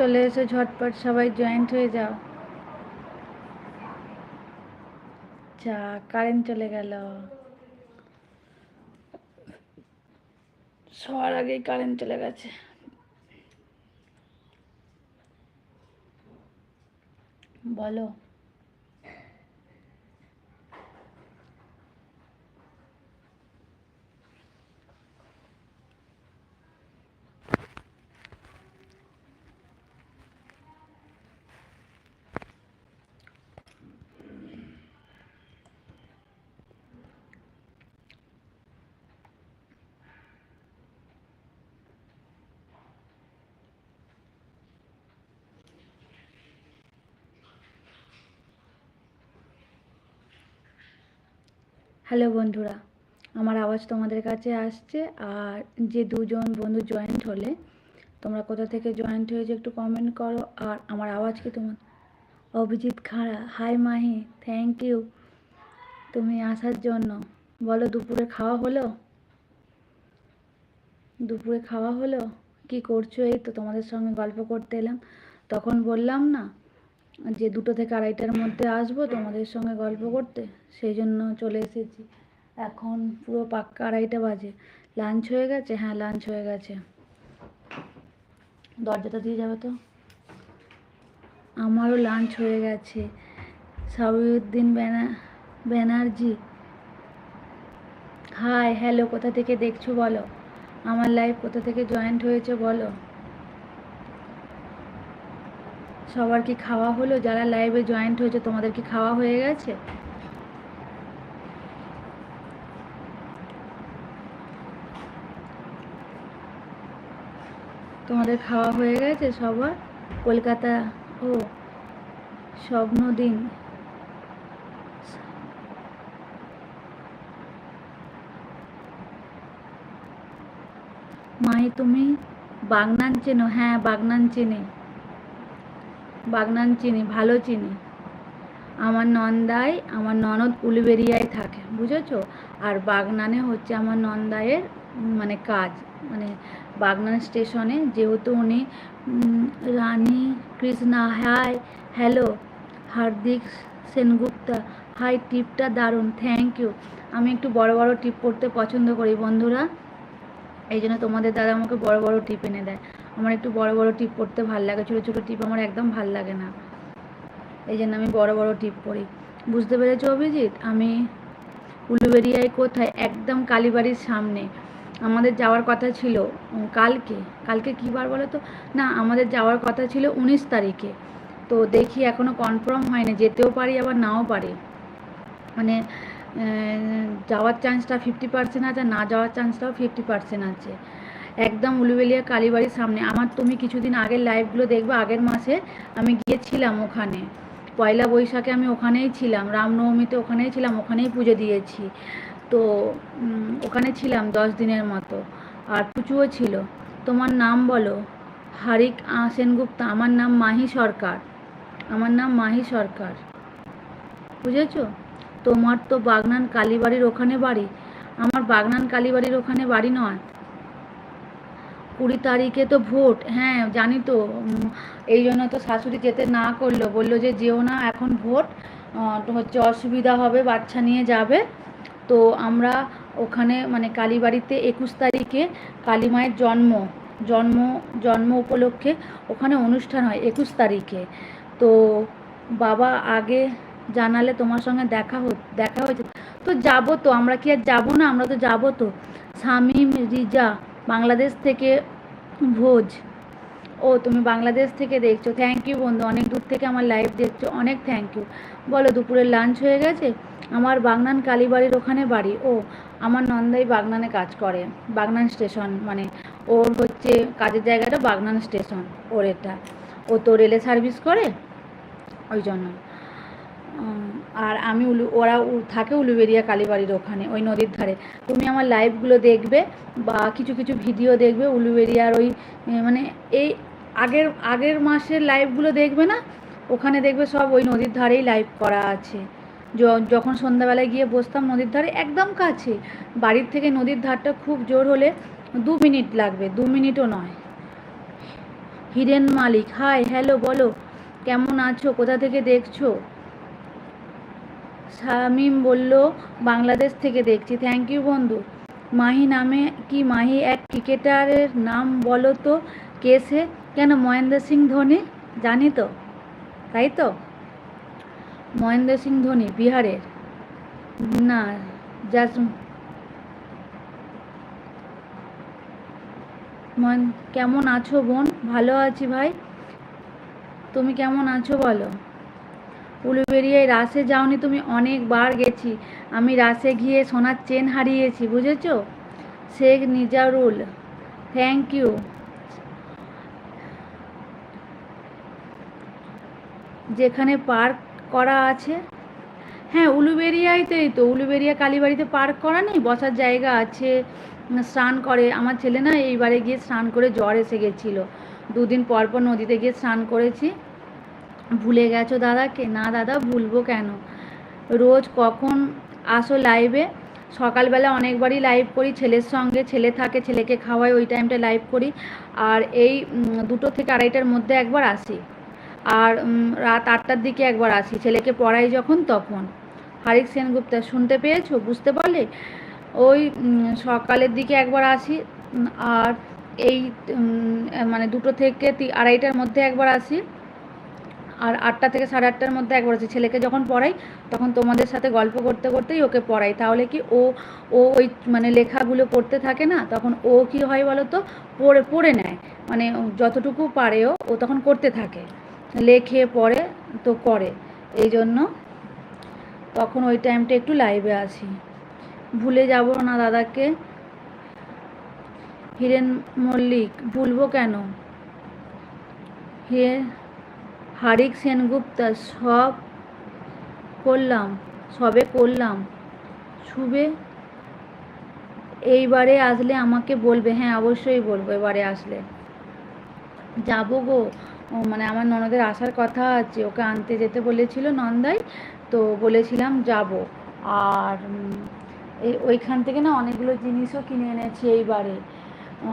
চলে এসো ঝটপট, সবাই জয়েন্ট হয়ে যাও। যা কারেন্ট চলে গেল। সবার আগেই কারেন্ট চলে গেছে। বলো। হ্যালো বন্ধুরা, আমার আওয়াজ তোমাদের কাছে আসছে আর যে দুজন বন্ধু জয়েন্ট হলে, তোমরা কোথা থেকে জয়েন্ট হয়েছে একটু কমেন্ট করো আর আমার আওয়াজ কি তোমার অভিজিৎ খাড়া হাই মাহি থ্যাংক ইউ তুমি আসার জন্য। বলো দুপুরে খাওয়া হলো? দুপুরে খাওয়া হলো? কি করছ? এই তো তোমাদের সঙ্গে গল্প করতে এলাম। তখন বললাম না যে দুটো থেকে আড়াইটার মধ্যে আসব তোমাদের সঙ্গে গল্প করতে, সেই জন্য চলে এসেছি। এখন পুরো পাক্কা আড়াইটা বাজে। লাঞ্চ হয়ে গেছে? হ্যাঁ লাঞ্চ হয়ে গেছে। দরজাটা দিয়ে যাবে তো? আমারও লাঞ্চ হয়ে গেছে। সাবিউদ্দিন ব্যানা, ব্যানার্জি। হাই, হ্যালো, কোথা থেকে দেখছ বলো? আমার লাইফ কোথা থেকে জয়েন্ট হয়েছে বলো? সবার কি খাওয়া হলো? যারা লাইভে জয়েন্ট হয়েছে, তোমাদের কি খাওয়া হয়ে গেছে? তোমাদের খাওয়া হয়ে গেছে সবার? কলকাতা, ও, স্বপ্নদিন। মাই তুমি বাগনান চেনো? হ্যাঁ বাগনান চিনি। বাগনান চিনি, ভালো চিনি। আমার নন্দাই, আমার ননদ উলুবেরিয়ায় থাকে, বুঝেছ? আর বাগনানে হচ্ছে আমার নন্দায়ের মানে কাজ মানে বাগনান স্টেশনে যেহেতু উনি Rani Krishna, hi, hello, Hardik Sengupta, hi, টিপটা দারুণ থ্যাংক ইউ আমি একটু বড় বড় টিপ করতে পছন্দ করি বন্ধুরা। এই জন্য তোমাদের দাদা আমাকে বড় বড় টিপ এনে দেয়। আমার একটু বড় বড় টিপ করতে ভালো লাগে, ছোটো ছোটো টিপ আমার একদম ভালো লাগে না। এই জন্য আমি বড় বড় টিপ করি বুঝতে পেরেছ অভিজিৎ? আমি উলুবেরিয়ায় কোথায়? একদম কালীবাড়ির সামনে। আমাদের যাওয়ার কথা ছিল কালকে। কালকে কী বার বলো তো? না, আমাদের যাওয়ার কথা ছিল উনিশ তারিখে। তো দেখি এখনও কনফার্ম হয়নি, যেতেও পারি, আবার নাও পারি। মানে যাওয়ার চান্সটা ফিফটি পার্সেন্ট আছে, না যাওয়ার চান্সটাও ফিফটি পার্সেন্ট আছে। একদম উলুবেলিয়া কালীবাড়ির সামনে। আমার তুমি কিছুদিন আগের লাইভগুলো দেখবে, আগের মাসে আমি গিয়েছিলাম ওখানে। পয়লা বৈশাখে আমি ওখানেই ছিলাম, রামনবমীতে ওখানেই ছিলাম, ওখানেই পুজো দিয়েছি। তো ওখানে ছিলাম দশ দিনের মতো, আর পুচুও ছিল। তোমার নাম বলো? হারিক সেনগুপ্তা। আমার নাম মাহি সরকার। আমার নাম মাহি সরকার। বুঝেছ? তোমার তো বাগনান কালীবাড়ির ওখানে বাড়ি। আমার বাগনান কালীবাড়ির ওখানে বাড়ি নয়। কুড়ি তারিখে তো ভোট হ্যাঁ জানি তো এই জন্য তো শাশুড়ি যেতে না করল, বলল যে যেও না, এখন ভোট হচ্ছে অসুবিধা হবে, বাচ্চা নিয়ে যাবে, তো আমরা ওখানে মানে কালীবাড়িতে একুশ তারিখে কালী মায়ের জন্ম জন্ম জন্ম উপলক্ষে ওখানে অনুষ্ঠান হয় একুশ তারিখে, তো বাবা আগে জানালে তোমার সঙ্গে দেখা দেখা হয়েছে, তো যাব তো, আমরা কি আর যাব না, আমরা তো যাব তো শামিম রিজা বাংলাদেশ থেকে ভোজ। ও, তুমি বাংলাদেশ থেকে দেখছ। থ্যাংক ইউ বন্ধু, অনেক দূর থেকে আমার লাইভ দেখছ। অনেক থ্যাংক ইউ বলো, দুপুরের লাঞ্চ হয়ে গেছে? আমার বাগনান কালীবাড়ির ওখানে বাড়ি। ও, আমার নন্দাই বাগনানে কাজ করে, বাগনান স্টেশন মানে ওর হচ্ছে কাজের জায়গাটা বাগনান স্টেশন ওর এটা। ও তো রেলে সার্ভিস করে, ওই জন্য। আর আমি উলু, ওরা থাকে উলুবেরিয়া কালীবাড়ির ওখানে, ওই নদীর ধারে। তুমি আমার লাইভগুলো দেখবে বা কিছু কিছু ভিডিও দেখবে উলুবেরিয়ার ওই মানে এই আগের আগের মাসের লাইভগুলো দেখবে না? ওখানে দেখবে সব ওই নদীর ধারেই লাইভ করা আছে। যখন সন্ধ্যাবেলায় গিয়ে বসতাম নদীর ধারে, একদম কাছে। বাড়ির থেকে নদীর ধারটা খুব জোর হলে দু মিনিট লাগবে, দু মিনিটও নয়। হিরেন মালিক হাই হ্যালো বলো, কেমন আছো? কোথা থেকে দেখছ? শামিম বলল, বাংলাদেশ থেকে দেখছি থ্যাংক ইউ বন্ধু। মাহি নামে কি মাহি এক ক্রিকেটারের নাম বলো তো কেসে কেন মহেন্দ্র সিং ধোনি? জানি তো। তাই তো? মহেন্দ্র সিং ধোনি, বিহারের। না মন কেমন আছো বোন? ভালো আছি ভাই। তুমি কেমন আছো বলো। উলুবেরিয়ায় রাসে যাওনি তুমি, অনেকবার গেছি। আমি রাসে গিয়ে সোনার চেন হারিয়েছি, বুঝেছ? শেখ নিজারুল থ্যাংক ইউ যেখানে পার্ক করা আছে। হ্যাঁ এই তো উলুবেরিয়া কালীবাড়িতে পার্ক করা নেই, বসার জায়গা আছে, স্নান করে। আমার ছেলে না, এইবারে গিয়ে স্নান করে জ্বর এসে গেছিল। দুদিন পর পর নদীতে গিয়ে স্নান করেছি। ভুলে গেছো দাদাকে? না দাদা, ভুলবো কেন? রোজ কখন আসো লাইভে সকালবেলা অনেকবারই লাইভ করি, ছেলের সঙ্গে ছেলে থাকে, ছেলেকে খাওয়াই, ওই টাইমটা লাইভ করি। আর এই দুটো থেকে আড়াইটার মধ্যে একবার আসি। আর রাত আটটার দিকে একবার আসি, ছেলেকে পড়াই যখন তখন। হারিক সেনগুপ্তা, শুনতে পেয়েছ? বুঝতে পারলে? ওই সকালের দিকে একবার আসি আর এই মানে দুটো থেকে আড়াইটার মধ্যে একবার আসি। আর আটটা থেকে সাড়ে আটটার মধ্যে একবার আছে ছেলেকে যখন পড়াই, তখন তোমাদের সাথে গল্প করতে করতেই ওকে পড়াই। তাহলে কি ও ও ওই মানে লেখাগুলো পড়তে থাকে না, তখন ও কি হয় বলো তো পড়ে পড়ে নেয়। মানে যতটুকু পারে ও ও তখন করতে থাকে। লেখে, পড়ে, তো করে। এই জন্য তখন ওই টাইমটা একটু লাইভে আসি ভুলে যাব না দাদাকে। হিরেন মল্লিক, ভুলবো কেন? হে হারিক সেনগুপ্তা সব করলাম, সবে করলাম। শুভে এইবারে আসলে আমাকে বলবে হ্যাঁ অবশ্যই বলব এবারে আসলে। যাব গো। মানে আমার ননদের আসার কথা আছে, ওকে আনতে যেতে বলেছিল নন্দাই, তো বলেছিলাম যাব। আর ওইখান থেকে না অনেকগুলো জিনিসও কিনে এনেছি এইবারে।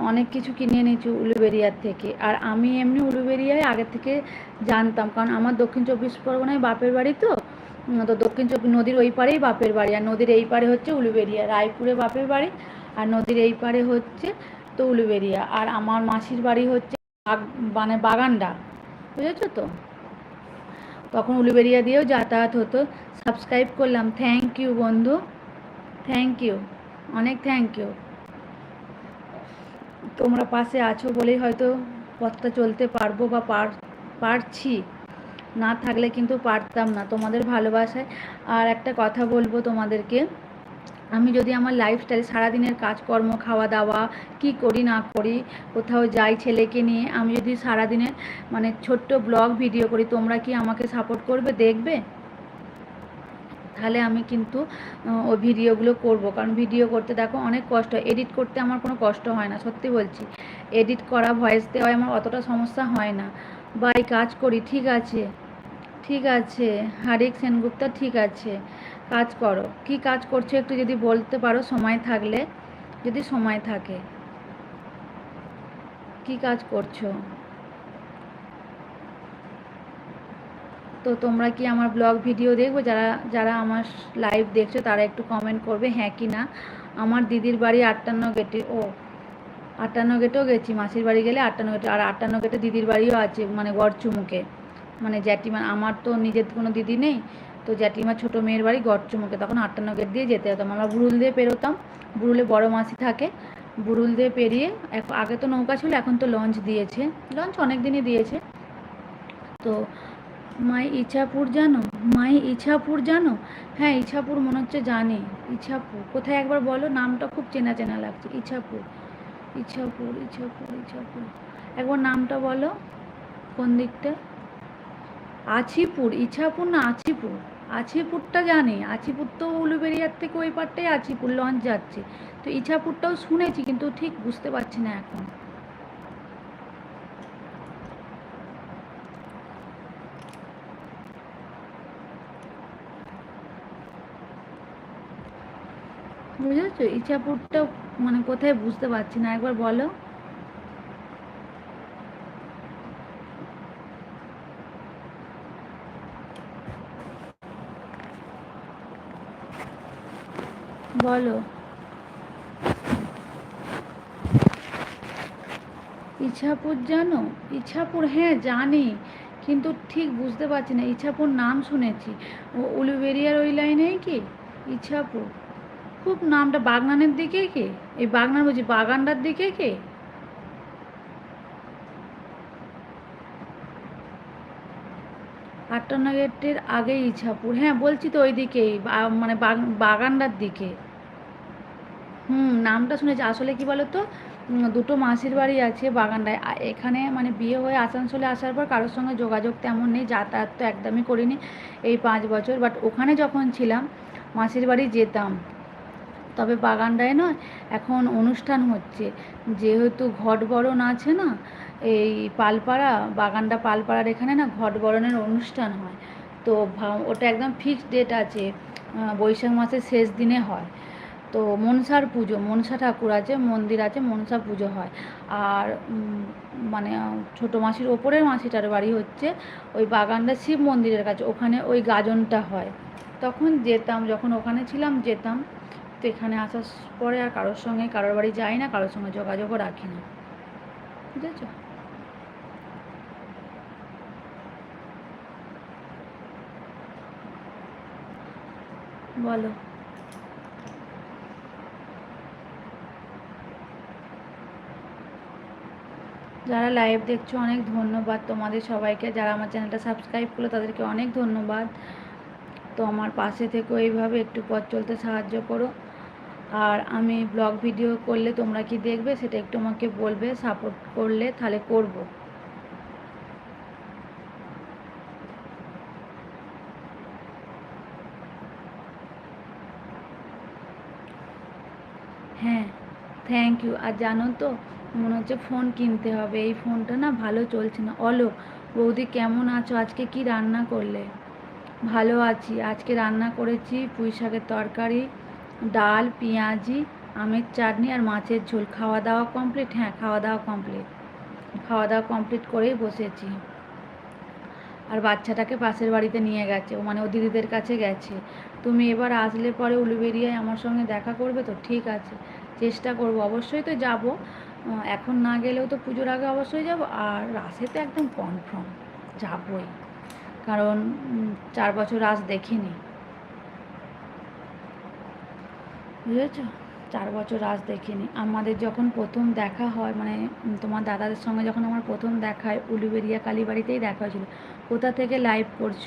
অনেক কিছু কিনে এনেছি উলুবেরিয়ার থেকে। আর আমি এমনি উলুবেরিয়ায় আগে থেকে জানতাম, কারণ আমার দক্ষিণ চব্বিশ পরগনায় বাপের বাড়ি তো। তো দক্ষিণ চব্বিশ, নদীর ওই পারেই বাপের বাড়ি, আর নদীর এই পারে হচ্ছে উলুবেরিয়া, রায়পুরে বাপের বাড়ি, আর নদীর এই পারে হচ্ছে তো উলুবেরিয়া। আর আমার মাসির বাড়ি হচ্ছে মানে বাগানডা বুঝেছ তো? তখন উলুবেরিয়া দিয়েও যাতায়াত হতো। সাবস্ক্রাইব করলাম, থ্যাংক ইউ বন্ধু, থ্যাংক ইউ, অনেক থ্যাংক ইউ। তোমরা পাশে আছো বলেই হয়তো পথটা চলতে পারব বা পার, পারছি। না থাকলে কিন্তু পারতাম না তোমাদের ভালোবাসায়। আর একটা কথা বলব তোমাদেরকে, আমি যদি আমার লাইফস্টাইল সারাদিনের কাজকর্ম খাওয়া দাওয়া কি করি, না করি, কোথাও যাই ছেলেকে নিয়ে, আমি যদি সারাদিনের মানে ছোট্ট ব্লগ ভিডিও করি, তোমরা কি আমাকে সাপোর্ট করবে, দেখবে? তাহলে আমি কিন্তু ওই ভিডিওগুলো করব। কারণ ভিডিও করতে দেখো অনেক কষ্ট এডিট করতে আমার কোনো কষ্ট হয় না, সত্যি বলছি। এডিট করা, ভয়েস দেওয়ায় আমার অতটা সমস্যা হয় না। বাই, কাজ করি, ঠিক আছে। ঠিক আছে। হারিক সেনগুপ্তা, ঠিক আছে। কাজ করো। কি কাজ করছ একটু যদি বলতে পারো? সময় থাকলে, যদি সময় থাকে। কি কাজ করছ? তো তোমরা কি আমার ব্লগ ভিডিও দেখব? যারা যারা আমার লাইভ দেখছ, তারা একটু কমেন্ট করবে হ্যাঁ কি না? আমার দিদির বাড়ি আটান্ন গেটে, ও, আটান্ন গেটেও গেছি। মাসির বাড়ি গেলে আটান্ন গেটে, আর আটান্ন গেটে দিদির বাড়িও আছে মানে গড়চুমুকে। মানে জ্যাঠিমা, আমার তো নিজের কোনো দিদি নেই, তো জ্যাঠিমার ছোটো মেয়ের বাড়ি গড়চুমুকে। তখন আটান্ন গেট দিয়ে যেতে হতাম আমরা বুরুল দিয়ে পেরোতাম। বুরুলে বড় মাসি থাকে। বুরুল দিয়ে পেরিয়ে আগে তো নৌকা ছিল, এখন তো লঞ্চ দিয়েছে। লঞ্চ অনেক দিনই দিয়েছে। তো মাই ইছাপুর জানো? মাই ইছাপুর জানো? হ্যাঁ ইছাপুর মনে হচ্ছে জানে। ইছাপুর। কোথায় একবার বলো? নামটা খুব চেনা চেনা লাগছে। ইছাপুর। ইছাপুর ইছাপুর ইছাপুর। একবার নামটা বলো। কোন দিকটা? আছিপুর। ইছাপুর না আছিপুর? আছিপুরটা জানি। আছিপুর তো উলুবেরিয়ার থেকে ওই পারটাই আছিপুর লঞ্চ যাচ্ছে। তো ইছাপুরটাও শুনেছি, কিন্তু ঠিক বুঝতে পারছি না এখন। বুঝেছ? ইচ্ছাপুরটা মানে কোথায় বুঝতে পারছি না। একবার বলো। বলো। ইছাপুর জানো? ইছাপুর হ্যাঁ জানি। কিন্তু ঠিক বুঝতে পারছি না। ইছাপুর নাম শুনেছি। উলুবেরিয়ার ওই লাইনেই কি? ইছাপুর খুব নামটা বাগনানের দিকে কি? এই বাগনান বলছি, বাগানটার দিকে কি? আটান্ন গেটের আগেই ইছাপুর। হ্যাঁ বলছি তো ওই দিকেই মানে বাগানটার দিকে। হুম, নামটা শুনেছি। আসলে কি বলো তো দুটো মাসির বাড়ি আছে বাগানটায়। এখানে মানে বিয়ে হয়ে আসানসোলে আসার পর কারোর সঙ্গে যোগাযোগ তেমন নেই, যাতায়াত তো একদমই করিনি এই পাঁচ বছর। বাট ওখানে যখন ছিলাম, মাসির বাড়ি যেতাম। তবে বাগানটায় নয়, এখন অনুষ্ঠান হচ্ছে। যেহেতু ঘট বরণ আছে না, এই পালপাড়া, বাগানটা পালপাড়ার এখানে না ঘট বরণের অনুষ্ঠান হয়। তো ওটা একদম ফিক্সড ডেট আছে বৈশাখ মাসের শেষ দিনে হয়। তো মনসার পুজো, মনসা ঠাকুর আছে, মন্দির আছে, মনসা পুজো হয়। আর মানে ছোটো মাসির ওপরের মাসিটার বাড়ি হচ্ছে ওই বাগানটা শিব মন্দিরের কাছে, ওখানে ওই গাজনটা হয়। তখন যেতাম, যখন ওখানে ছিলাম, যেতাম। তো এখানে আসার পরে আর কারোর সঙ্গে কারোর বাড়ি যাই না, কারোর সঙ্গে যোগাযোগও রাখি না। বুঝেছ? বলো। যারা লাইভ দেখছ, অনেক ধন্যবাদ তোমাদের সবাইকে। যারা আমার চ্যানেলটা সাবস্ক্রাইব করল তাদেরকে অনেক ধন্যবাদ। তো আমার পাশে থেকে এইভাবে একটু পথ চলতে সাহায্য করো। আর আমি ব্লগ ভিডিও করলে তোমরা কি দেখবে সেটা একটু আমাকে বলবে সাপোর্ট করলে তাহলে করব। হ্যাঁ থ্যাংক ইউ আর জানো তো, মনে হচ্ছে ফোন কিনতে হবে। এই ফোনটা না ভালো চলছে না। অলোক বৌদি কেমন আছো? আজকে কি রান্না করলে? ভালো আছি। আজকে রান্না করেছি পুঁই শাকের তরকারি। ডাল, পেঁয়াজি, আমের চাটনি আর মাছের ঝোল। খাওয়া দাওয়া কমপ্লিট হ্যাঁ খাওয়া দাওয়া কমপ্লিট খাওয়া দাওয়া কমপ্লিট করেই বসেছি। আর বাচ্চাটাকে পাশের বাড়িতে নিয়ে গেছে। ও মানে ও দিদিদের কাছে গেছে। তুমি এবার আসলে পরে উলুবেরিয়ায় আমার সঙ্গে দেখা করবে তো? ঠিক আছে, চেষ্টা করব। অবশ্যই তো যাব। এখন না গেলেও তো পুজোর আগে অবশ্যই যাব। আর রাসে তো একদম কনফার্ম যাবই। কারণ চার বছর রাস দেখিনি। বুঝেছ? চার বছর আজ দেখিনি। আমাদের যখন প্রথম দেখা হয় মানে তোমার দাদাদের সঙ্গে যখন আমার প্রথম দেখা হয় উলুবেরিয়া কালীবাড়িতেই দেখা হয়েছিল। কোথা থেকে লাইভ করছ?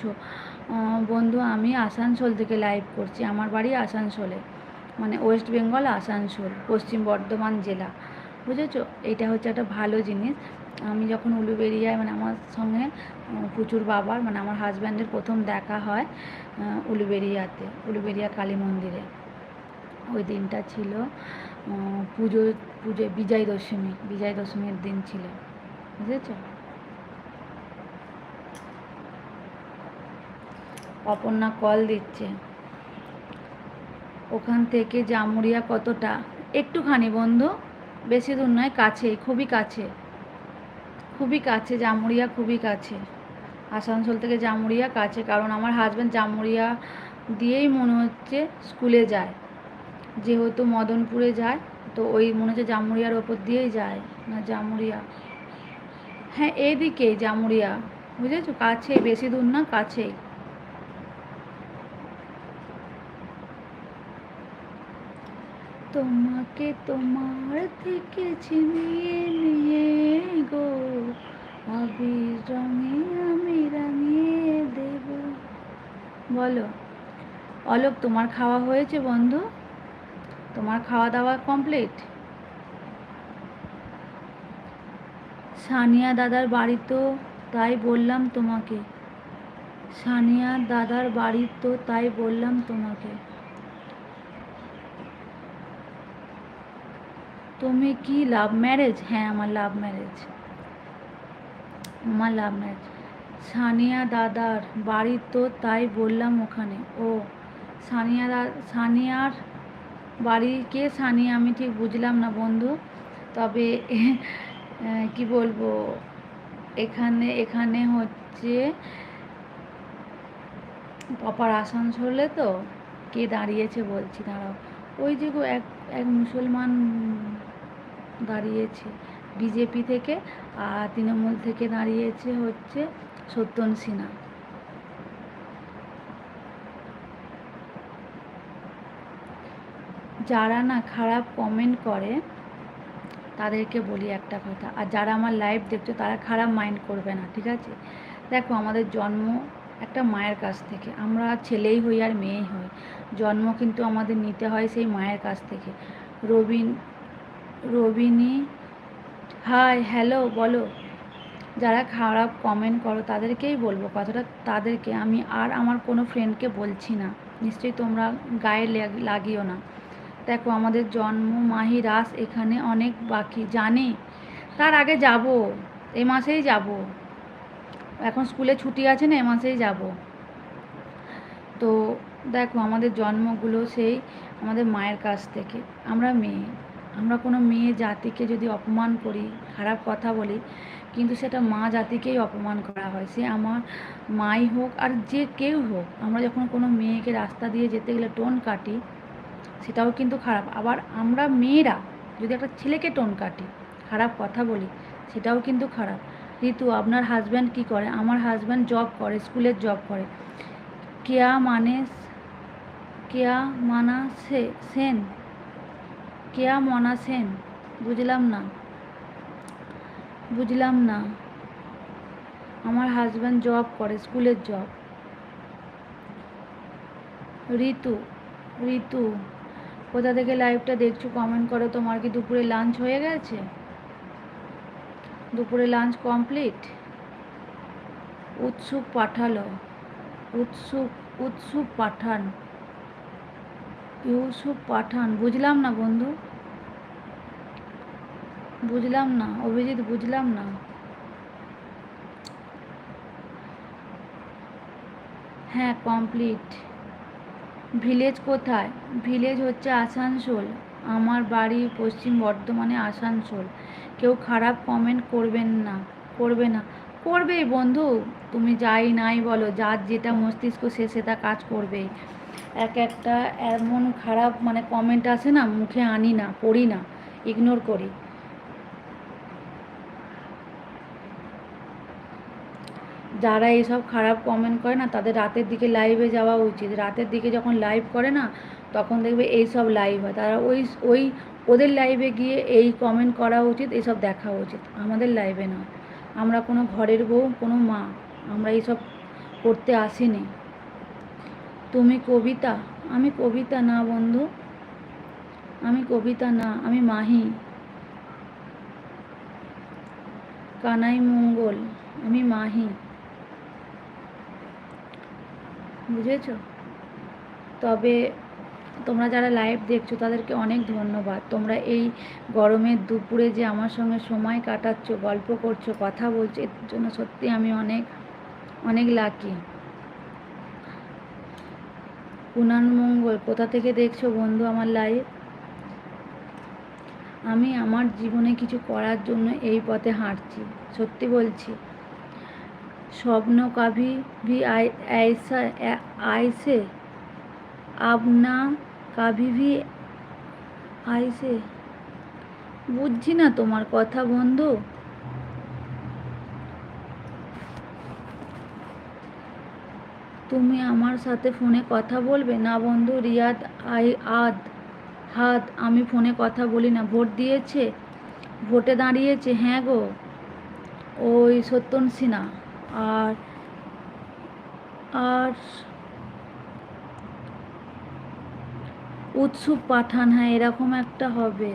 বন্ধু, আমি আসানসোল থেকে লাইভ করছি। আমার বাড়ি আসানসোলে মানে ওয়েস্ট বেঙ্গল আসানসোল, পশ্চিম বর্ধমান জেলা। বুঝেছ? এটা হচ্ছে একটা ভালো জিনিস। আমি যখন উলুবেরিয়ায় মানে আমার সঙ্গে প্রচুর বাবার মানে আমার হাজব্যান্ডের প্রথম দেখা হয় উলুবেরিয়াতে উলুবেরিয়া কালী মন্দিরে। ওই দিনটা ছিল পুজো পুজো, বিজয় দশমী, বিজয় দশমীর দিন ছিল। বুঝেছ? অপর্ণা কল দিচ্ছে, ওখান থেকে জামুরিয়া কতটা? একটুখানি বন্ধু, বেশি দূর নয় কাছে খুবই কাছে খুবই কাছে জামুরিয়া খুবই কাছে, আসানসোল থেকে জামুরিয়া কাছে, কারণ আমার হাজব্যান্ড জামুরিয়া দিয়েই মনে হচ্ছে স্কুলে যায়। যেহেতু মদনপুরে যায়, তো ওই মনে হচ্ছে জামুরিয়ার ওপর দিয়েই যায়, না জামুরিয়া হ্যাঁ এদিকে জামুরিয়া বুঝেছ? কাছে, বেশি দূর না কাছেই তোমাকে তোমার থেকে ছিনিয়ে নিয়ে গো আবির রঙে আমি রাঙিয়ে দেব। বলো, অলোক, তোমার খাওয়া হয়েছে বন্ধু? তোমার খাওয়া দাওয়া কমপ্লিট সানিয়া দাদার বাড়ি তো তাই বললাম তোমাকে। সানিয়া দাদার বাড়ি তো তাই বললাম তোমাকে। তুমি কি লাভ ম্যারেজ হ্যাঁ আমার লাভ ম্যারেজ আমার লাভ ম্যারেজ সানিয়া দাদার বাড়ি তো তাই বললাম ওখানে। ও, সানিয়া সানিয়ার বাড়ি কে সানিয়া আমি ঠিক বুঝলাম না বন্ধু। তবে কি বলব? এখানে এখানে হচ্ছে পপার আসানসোলে তো কে দাঁড়িয়েছে বলছি, দাঁড়াও। ওই যে এক এক মুসলমান দাঁড়িয়েছে বিজেপি থেকে, আর তৃণমূল থেকে দাঁড়িয়েছে হচ্ছে সত্যন সিনহা। যারা না খারাপ কমেন্ট করে, তাদেরকে বলি একটা কথা। আর যারা আমার লাইভ দেখছ, তারা খারাপ মাইন্ড করবে না, ঠিক আছে? দেখো, আমাদের জন্ম একটা মায়ের কাছ থেকে। আমরা ছেলেই হই আর মেয়েই হই। জন্ম কিন্তু আমাদের নিতে হয় সেই মায়ের কাছ থেকে। রবিন, রবিনী হাই হ্যালো বলো। যারা খারাপ কমেন্ট করো, তাদেরকেই বলব কথাটা। তাদেরকে আমি আর আমার কোনো ফ্রেন্ডকে বলছি না। নিশ্চয়ই তোমরা গায়ে লেগ- লাগিও না। দেখো আমাদের জন্ম মাহি রাস এখানে অনেক বাকি, জানি। তার আগে যাব, এ মাসেই যাব। এখন স্কুলে ছুটি আছে না, এ মাসেই যাব। তো দেখো আমাদের জন্মগুলো সেই আমাদের মায়ের কাছ থেকে। আমরা মেয়ে, আমরা কোনো মেয়ে জাতিকে যদি অপমান করি, খারাপ কথা বলি, কিন্তু সেটা মা জাতিকেই অপমান করা হয়। সে আমার মাই হোক আর যে কেউ হোক, আমরা যখন কোনো মেয়েকে রাস্তা দিয়ে যেতে গেলে টোন কাটি সেটাও কিন্তু খারাপ। আবার আমরা মেয়েরা যদি একটা ছেলেকে টোন কাটি, খারাপ কথা বলি, সেটাও কিন্তু খারাপ। ঋতু, আপনার হাজব্যান্ড কি করে? আমার হাজব্যান্ড জব করে, স্কুলের জব করে। কেয়া মানে কেয়া মানা সেন? কেয়া মনা সেন? বুঝলাম না। বুঝলাম না। আমার হাজব্যান্ড জব করে, স্কুলের জব ঋতু ঋতু কোথা থেকে লাইভটা দেখছ কমেন্ট করো, তোমার কি দুপুরে লাঞ্চ হয়ে গেছে? দুপুরে লাঞ্চ কমপ্লিট উৎসুক পাঠালো। উৎসুক উৎসুক পাঠান। ইউসুফ পাঠান। বুঝলাম না বন্ধু। বুঝলাম না, অভিজিৎ বুঝলাম না। হ্যাঁ কমপ্লিট ভিলেজ কোথায়? ভিলেজ হচ্ছে আসানসোল। আমার বাড়ি পশ্চিম বর্ধমানে আসানসোল। কেউ খারাপ কমেন্ট করবেন না, করবে না। করবেই বন্ধু। তুমি যাই নাই বলো, যার যেটা মস্তিষ্ক সে সেটা কাজ করবেই। এক একটা এমন খারাপ মানে কমেন্ট আসে না, মুখে আনি না, পড়ি না ইগনোর করি। যারা এইসব খারাপ কমেন্ট করে না, তাদের রাতের দিকে লাইভে যাওয়া উচিত। রাতের দিকে যখন লাইভ করে না, তখন দেখবে এই সব লাইভ হয়। তারা ওই ওই ওদের লাইভে গিয়ে এই কমেন্ট করা উচিত, এসব দেখা উচিত। আমাদের লাইভে নয়। আমরা কোনো ঘরের বউ, কোনো মা, আমরা এইসব করতে আসিনি। তুমি কবিতা? আমি কবিতা না, বন্ধু। আমি কবিতা না, আমি মাহি। কানাই মঙ্গল, আমি মাহি। বুঝেছ? তবে তোমরা যারা লাইভ দেখছ, তাদেরকে অনেক ধন্যবাদ। তোমরা এই গরমের দুপুরে যে আমার সঙ্গে সময় কাটাচ্ছ, গল্প করছ, কথা বলছো, এর জন্য সত্যি আমি অনেক অনেক লাকি কুনান মঙ্গল, কোথা থেকে দেখছ বন্ধু আমার লাইভ আমি আমার জীবনে কিছু করার জন্য এই পথে হাঁটছি, সত্যি বলছি। স্বপ্ন কাভি ভি আইসে আপনা কাভি ভি আইসে। বুঝছি না তোমার কথা বন্ধু। তুমি আমার সাথে ফোনে কথা বলবে? না বন্ধু, রিয়াদ আই, আদ হাত আমি ফোনে কথা বলি না। ভোট দিয়েছে, ভোটে দাঁড়িয়েছে হ্যাঁ গো। ওই সত্যন সিনহা আর আর উৎসুক পাঠান হ্যাঁ এরকম একটা হবে।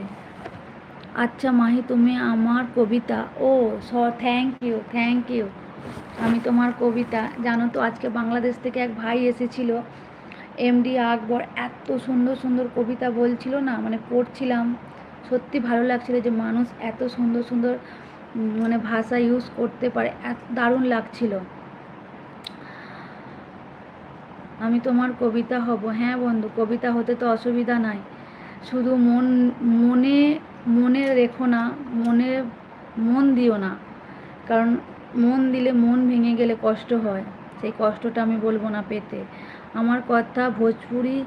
আচ্ছা মাহি, তুমি আমার কবিতা, ও, স থ্যাংক ইউ থ্যাংক ইউ আমি তোমার কবিতা। জানো তো, আজকে বাংলাদেশ থেকে এক ভাই এসেছিল এমডি আকবর, এত সুন্দর সুন্দর কবিতা বলছিল না মানে পড়ছিলাম, সত্যি ভালো লাগছিল যে মানুষ এত সুন্দর সুন্দর মানে ভাষা ইউজ করতে পারে, এত দারুণ লাগছিল। আমি তোমার কবিতা হব। হ্যাঁ বন্ধু, কবিতা হতে তো অসুবিধা নাই। শুধু মন, মনে মনে রেখো না, মনে, মন দিও না। কারণ মন দিলে মন ভেঙে গেলে কষ্ট হয়। সেই কষ্টটা আমি বলব না পেতে। আমার কথা ভোজপুরি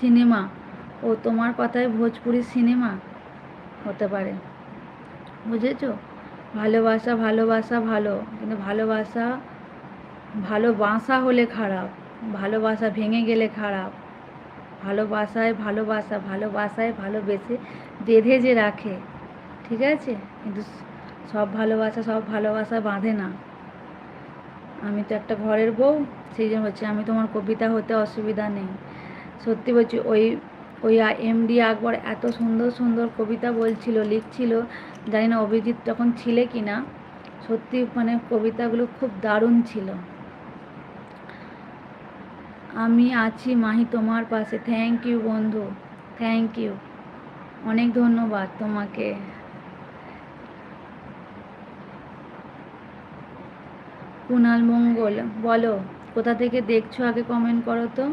সিনেমা ও তোমার কথায় ভোজপুরি সিনেমা হতে পারে। বুঝেছ? ভালোবাসা ভালোবাসা, ভালো। কিন্তু ভালোবাসা ভালোবাসা হলে খারাপ। ভালোবাসা ভেঙে গেলে খারাপ। ভালোবাসায় ভালোবাসা, ভালোবাসায় ভালোবেসে বেঁধে যে রাখে, ঠিক আছে? কিন্তু সব ভালোবাসা সব ভালোবাসা বাঁধে না। আমি তো একটা ঘরের বউ, সেই জন্য হচ্ছে আমি তোমার কবিতা হতে অসুবিধা নেই। সত্যি বলছি, ওই ওই এমডি আকবর এত সুন্দর সুন্দর কবিতা বলছিল, লিখছিল। জানি না অভিজিৎ তখন ছিলে কি না সত্যি মানে কবিতাগুলো খুব দারুণ ছিল। আমি আছি মাহি তোমার পাশে। থ্যাংক ইউ বন্ধু থ্যাংক ইউ অনেক ধন্যবাদ তোমাকে। কুণাল মঙ্গল, বলো, কোথা থেকে দেখছ আগে কমেন্ট করো তো?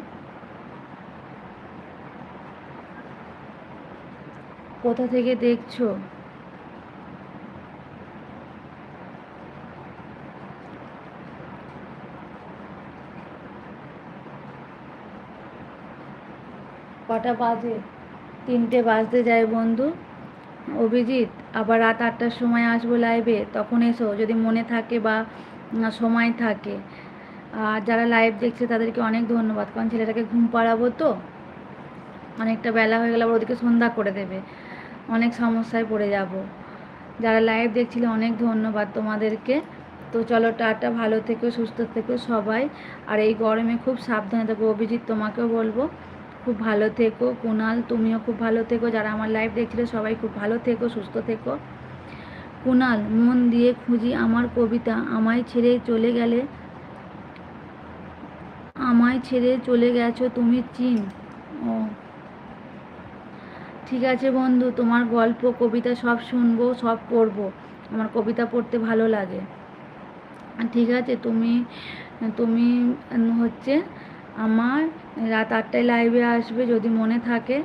কোথা থেকে দেখছ? কটা বাজে? তিনটে বাজতে যায় বন্ধু। অভিজিৎ, আবার রাত আটটার সময় আসব লাইভে তখন এসো, যদি মনে থাকে বা সময় থাকে। আর যারা লাইভ দেখছে, তাদেরকে অনেক ধন্যবাদ। কারণ ছেলেটাকে ঘুম পাড়াবো তো। অনেকটা বেলা হয়ে গেলে আবার ওদেরকে সন্ধ্যা করে দেবে। অনেক সমস্যায় পড়ে যাব। যারা লাইভ দেখছিলে, অনেক ধন্যবাদ তোমাদেরকে। তো চলো টাটা, ভালো থেকো, সুস্থ থেকো সবাই। আর এই গরমে খুব সাবধানে থাকো, অভিজিৎ তোমাকেও বলব। খুব ভালো থেকো, কুনাল তুমিও খুব ভালো থেকো। যারা আমার লাইভ দেখছিলে, সবাই খুব ভালো থেকো, সুস্থ থেকো। কুনাল, মন দিয়ে খুঁজি আমার কবিতা, আমায় ছেড়ে চলে গেলে, আমায় ছেড়ে চলে গেছো তুমি চিন। ও। ঠিক আছে বন্ধু, তোমার গল্প, কবিতা সব শুনব, সব পড়ব। আমার কবিতা পড়তে ভালো লাগে। ঠিক আছে, তুমি তুমি হচ্ছে আমার রাত আটটায় লাইভে আসবে, যদি মনে থাকে,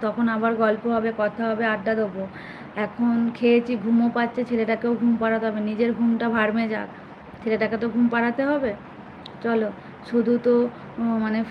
তখন আবার গল্প হবে, কথা হবে, আড্ডা দেবো। এখন খেয়েছি, ঘুমও পাচ্ছে, ছেলেটাকেও ঘুম পাড়াতে হবে, নিজের ঘুমটা ভারমে যাক ছেলেটাকে তো ঘুম পাড়াতে হবে। চলো, শুধু তো মানে